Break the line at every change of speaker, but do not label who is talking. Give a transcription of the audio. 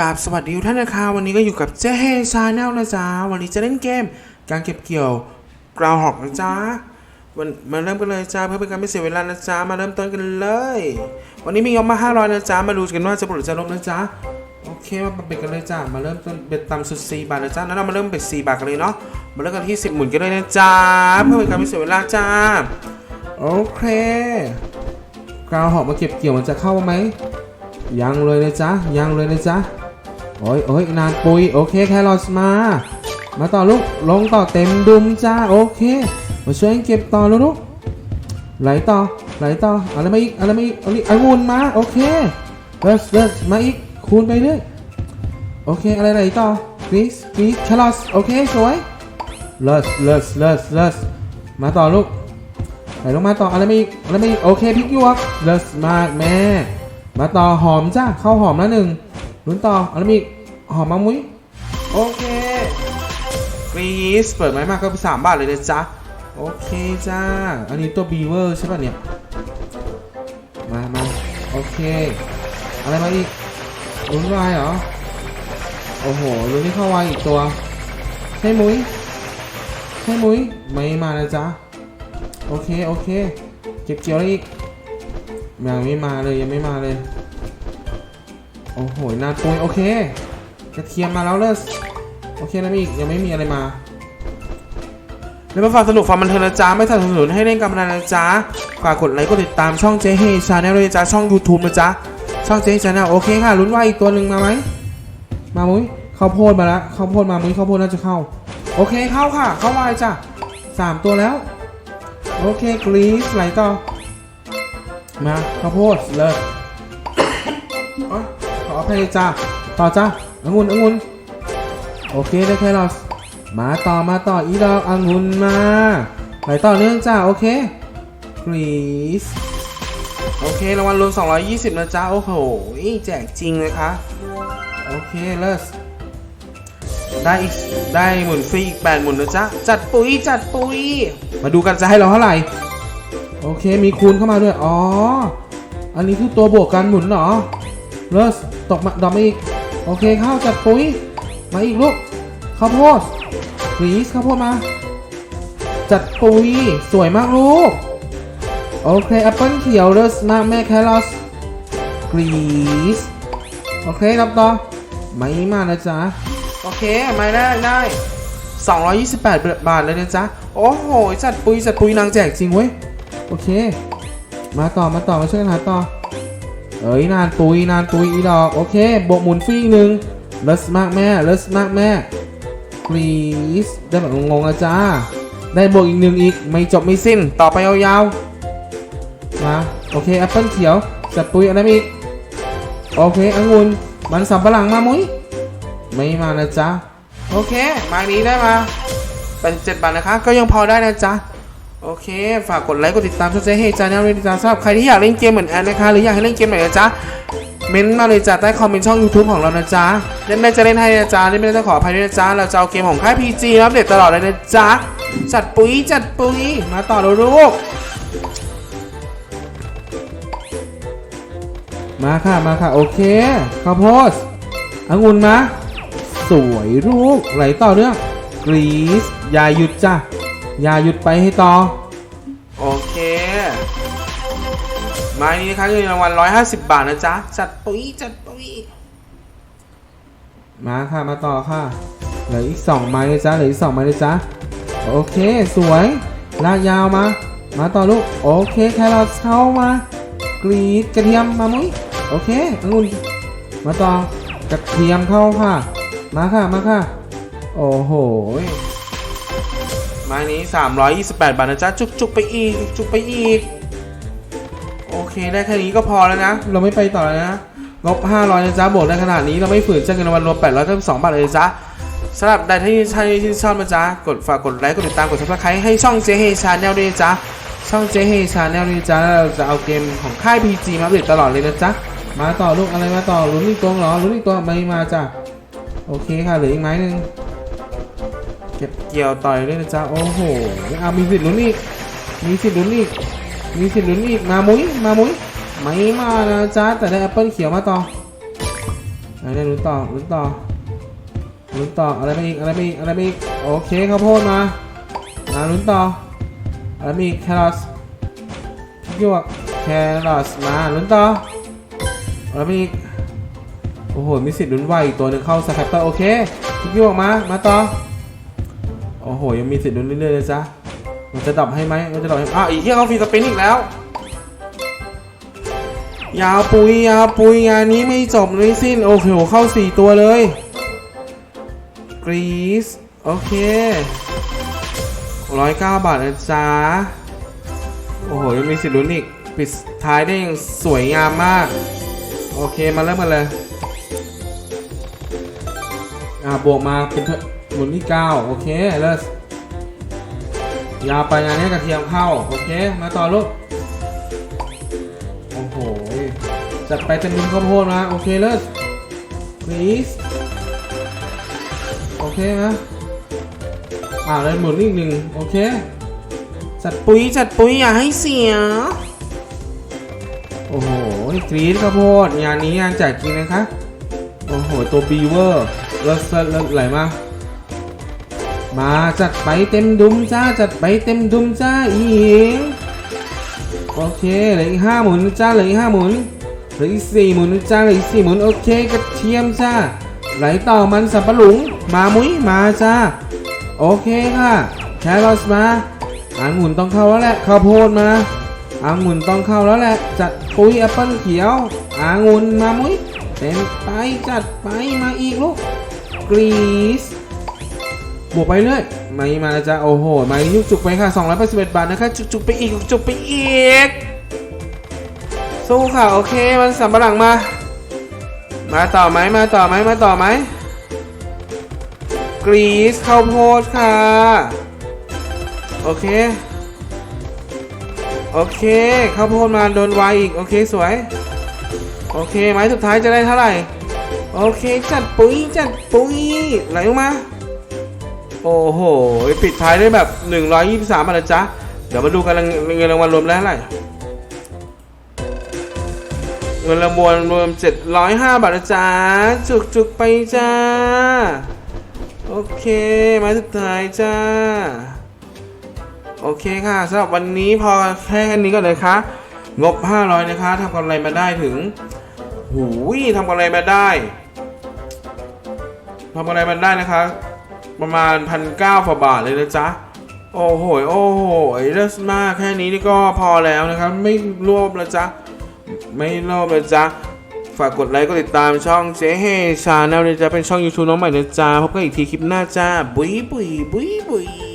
กราบสวัสดีทุกท่านนะคะวันนี้ก็อยู่กับเจ๊เฮชาแนลนะจ๊ะวันนี้จะเล่นเกมการเก็บเกี่ยวกราวหอกนะจ๊ะวันมาเริ่มกันเลยจ้าเพื่อเป็นการไม่เสียเวลานะจ๊ะมาเริ่มต้นกันเลย วันนี้มียอมมา 500นะจ๊ะมาดูกันว่าจะปลดจะลบนะจ๊ะโอเคมาเบ็ดกันเลยจ้ามาเริ่มต้นเบ็ดต่ำสุด 4 บาทนะจ๊ะแล้วเรามาเริ่มเบ็ด4บาทกันเลยเนาะมาเริ่มกันที่ 10 หมุนกันเลยนะจ๊ะเพื่อเป็นการไม่เสียเวลาจ้าโอเคกราวหอกมาเก็บเกี่ยวมันจะเข้าไหมยังเลยนะจ๊ะยังเลยนะจ๊ะ โอ้ยโอ้ยนานปุยโอเคแครอทมา มาต่อลูกลงต่อเต็มดุมจ้าโอเค มาช่วยเก็บต่อลูกไหลต่อไหลต่ออะไรมาอีกอะไรมาอีกอะไรองุ่นมาโอเคเลิศเลิศมาอีกคูณไปเรื่อยโอเคอะไรไหลต่อกรีซกรีซแครอทโอเคสวยเลิศเลิศเลิศเลิศมาต่อลูกไหลลงมาต่ออะไรมาอีกอะไรมาอีกโอเคพิกยวกเลิศมากแม่มาต่อหอมจ้าเข้าหอมแล้วหนึ่ง ลุ้นต่ออะไรมีอีหอมมะมุ้ยโอเคกรีซเปิดไม้มากก็สามบาทเลยนะจ๊ะ โอเคจ้า อันนี้ตัวบีเวอร์ใช่ป่ะเนี่ย มามาโอเค อะไรมาอีกลุ้นวายเหรอ โอ้โหลุ้นที่เข้าวายอีกตัวใช่มุ้ยใช่มุ้ย ไม่มานะจ๊ะ โอเค โอเค เก็บเกี่ยวอะไรอีกยังไม่มาเลยยังไม่มาเลย โอ้โหนาปุยโอเค กระเทียมมาแล้วเลสโอเคแล้วมียังไม่มีอะไรมาแล้วมาฝากสนุกฟังบันเทิงนะจ๊ะไม่สนับสนุนให้เล่นการพนันนะจ๊ะฝากกดไลค์กดติดตามช่องเจ๊เฮชาแนลด้วยนจ๊ะช่อง YouTube นะจ๊ะช่องเจ๊ชาแนลโอเคค่ะลุ้นว่าอีกตัวหนึ่งมาไหมมามุ้ยข้าวโพดมาแล้วข้าวโพดมามุ้ยข้าวโพดน่าจะเข้า โอเคเข้าค่ะ เข้ามาเลยจ้ะสามตัวแล้ว โอเคกรีซไหลต่อมาข้าวโพดเลิศ ขออภัยจ้าต่อจ้าองุ่นองุ่นโอเคได้แค่เรอทมาต่อมาต่ออีดอกองุ่นมาไปต่อเนื่องจ้าโอเคกรีซโอเครางวัลรวม 220 นะจ้าโอ้โหแจกจริงเลยคะโอเคเลิศได้อีกได้หมุนฟรีอีก8หมุนนะจ๊ะ จัดปุ๋ยจัดปุ๋ย มาดูกันจะให้เราเท่าไหร่ โอเคมีคูณเข้ามาด้วย อ๋อ อันนี้คือตัวบวกกันหมุนเหรอ เลิศตกมาดอมาอีก โอเคเข้าจัดปุ๋ย มาอีกลูกข้าวโพดกรีซข้าวโพดมา จัดปุ๋ย สวยมากลูก โอเคแอปเปิ้ลเขียวเลิศมากแม่แครอทกรีซโอเครับต่อไม่มานะจ๊ะ โอเคไม่ได้ได้ 228 บาทเลยนะจ๊ะ โอ้โห จัดปุ๋ยจัดปุ๋ยนางแจกจริงเว้ย โอเค มาต่อมาต่อมาช่วยกันหาต่อ เอ้ยนานปุยนานปุยอีดอกโอเคบวกหมุนฟรีอีกหนึ่งเลสมากแม่เลสมากแม่ please ได้แบบงงๆนะจ้าได้บวกอีกหนึ่งอีกไม่จบไม่สิ้นต่อไปยาวๆมาโอเคแอปเปิลเขียวจัดปุยอะไรอีกโอเคองุ่นมันสับปะหลังมามุ้ยไม่มานะจ๊ะโอเคมานี้ได้มาเป็นเจ็ดบาทนะคะ ก็ยังพอได้นะจ๊ะ โอเค ฝากกดไลค์ กดติดตามช่องเจ๊เฮจาแนลด้วยนจ๊ะสำหรับใครที่อยากเล่นเกมเหมือนแอนนะคะ หรืออยากให้เล่นเกมไหนนะจ๊ะ เม้นมาเลยจ้ะใต้คอมเมนต์ช่อง YouTube ของเรานะจ๊ะ เล่นได้จะเล่นให้นะจ๊ะ เล่นไม่ได้จะขออภัยด้วยนะจ๊ะ เราจะเอาเกมของค่าย PG มาอัปเดตตลอดเลยนะจ๊ะ จัดปุ๋ยจัดปุ๋ย มาต่อเลยลูกมาค่ะ มาค่ะ โอเคข้าวโพดองุ่นมา สวยลูกไหลต่อเนื่องกรีซย่าหยุดจ้ะ อย่าหยุดไปให้ต่อ โอเค ไม้นี้นะคะเงินรางวัล150 บาทนะจ๊ะ จัดปุ๋ยจัดปุ๋ยมาค่ะมาต่อค่ะเหลืออีก2ไม้นะจ๊ะเหลืออีก2ไม้นะจ๊ะโอเคสวยลากยาวมา มาต่อลูกโอเคแครอทเข้ามากรีดกระเทียมมามุ้ยโอเคองุ่นมาต่อกระเทียมเข้าค่ะ มาค่ะมาค่ะ โอ้โห ไม้นี้ 328 บาทนะจ๊ะจุกจุกๆไปอีก จุกๆไปอีก โอเคได้แค่นี้ก็พอแล้วนะ เราไม่ไปต่อแล้วนะงบ500นะจ๊ะบวกได้ขนาดนี้เราไม่ฝืนจ้างเงินรางวัลรวม892บาทเลยจ๊ะสำหรับใดที่ใช่ที่ชอบนะจ๊ะ กดฝากกดไลค์ กดติดตาม กดซับสไครต์ให้ช่องเจเฮชาแนลด้วยจ๊ะ ช่องเจเฮชาแนลด้วยจ๊ะ เราจะเอาเกมของค่าย PG มาอัปเดตตลอดเลยนะจ๊ะ มาต่อลูกอะไรมาต่อลุ้นอีกตัวเหรอลุ้นอีกตัวไม่มาจ้ะ โอเคค่ะเหลืออีกไม้หนึ่ง เก็บเกี่ยวต่อยด้วยนะจ๊ะโอ้โหเอามีสิทธิ์ลุ้นอีกมีสิทธิ์ลุ้นอีกมีสิทธิ์ลุ้นอีกมามุ้ยมามุ้ยไม่มานะจ๊ะแต่ได้แอปเปิลเขียวมาต่อไหนเนี่ยลุ้นต่อลุ้นต่อลุ้นต่ออะไรไปอีกอะไรไปอีกอะไรไปอีกโอเคข้าวโพดมามาลุ้นต่ออะไรไปอีกแครอทพริกหยวกแครอทมาลุ้นต่ออะไรไปอีกโอ้โหมีสิทธิ์ลุ้นไวอีกตัวหนึ่งเข้าสแคปเตอร์โอเคยวกมามาต่อ อ้โห ยังมีสิทธิ์ลุ้นเรื่อยๆเลยจ้ะมันจะดับให้ไหมมันจะดับให้อะอีกที่เขาฟรีสปินอีกแล้ว ยาวปุยยาวปุยงานนี้ไม่จบไม่สิ้น โอเคเข้า4ตัวเลย กรีซโอเคร้อยเก้าบาทนะจ๊ะโอ้โห ยังมีสิทธิ์ลุ้นอีก ปิดท้ายได้อย่างสวยงามมาก โอเค มาเริ่มกันเลย อ่าบวกมาเป็น หมุนที่9โอเคเลิศยาวไปงานนี้กระเทียมเข้า โอเค มาต่อลูก โอ้โห จัดไปเต็มดินข้าวโพดนะโอเคเลิศ please โอเคนะอ่าเลยหมุนอีกหนึ่งโอเค จัดปุ๋ยจัดปุ๋ยอย่าให้เสีย โอ้โหกรีดข้าวโพดงานนี้งานแจกจริงนะคะ โอ้โห ตัวบีเวอร์เลิศเลิศไหลมา มาจัดไปเต็มดุมจ้าจัดไปเต็มดุมจ้าอีหิงโอเคเหลืออีกห้าหมุนจ้าเหลืออีกห้าหมุนเหลืออีกสี่หมุนจ้าเหลืออีกสี่หมุนโอเคกระเทียมจ้าไหลต่อมันสับปะหลุงมามุ้ยมาจ้าโอเคค่ะแครอทมาอางุ่นต้องเข้าแล้วแหละข้าวโพดมาอางุ่นต้องเข้าแล้วแหละจัดปุ๋ยแอปเปิ้ลเขียวอางุ่นมามุ้ยเต็มไปจัดไปมาอีกลูกกรีซ บวกไปเรื่อยไม่มาแล้วจ้ะโอ้โหไม่ยุกจุกไปค่ะ281บาทนะคะจุกจุกไปอีกจุกไปอีกสู้ค่ะโอเคมันสัมปะหลังมา มาต่อไหมมาต่อไหมมาต่อไหมกรีซข้าวโพดค่ะ โอเค โอเคข้าวโพดมาโดนไวอีก โอเคสวย โอเคไม้สุดท้ายจะได้เท่าไหร่ โอเคจัดปุ๋ยจัดปุ๋ยไหลลงมา โอ้โห ปิดท้ายได้แบบ 123บาทนะจ๊ะ เดี๋ยวมาดูกันเงินรางวัลรวมแล้วเท่าไหร่เงินรางวัลรวม 705 บาทนะจ๊ะ จุกจุกๆไปจ้า โอเค มาสุดท้ายจ้า โอเคค่ะสำหรับวันนี้พอแค่นี้ก่อนเลยค่ะงบ 500 นะคะทำกำไรมาได้ถึง หูยทำกำไรมาได้ทำกำไรมาได้นะคะ ประมาณพันเก้าาบาทเลยนะจ๊ะ โอ้โหโอ้โหเลิศมากแค่นี้นี่ก็พอแล้วนะครับ ไม่รวบแล้วจ๊ะ ไม่รวบแล้วจ๊ะ ฝากกดไลค์กดติดตามช่องเจ๊เฮชาแนลเลยจ๊ะเป็นช่อง YouTube น้องใหม่นะจ๊ะ พบกันอีกทีคลิปหน้าจ้า บุยบุยบุยบุย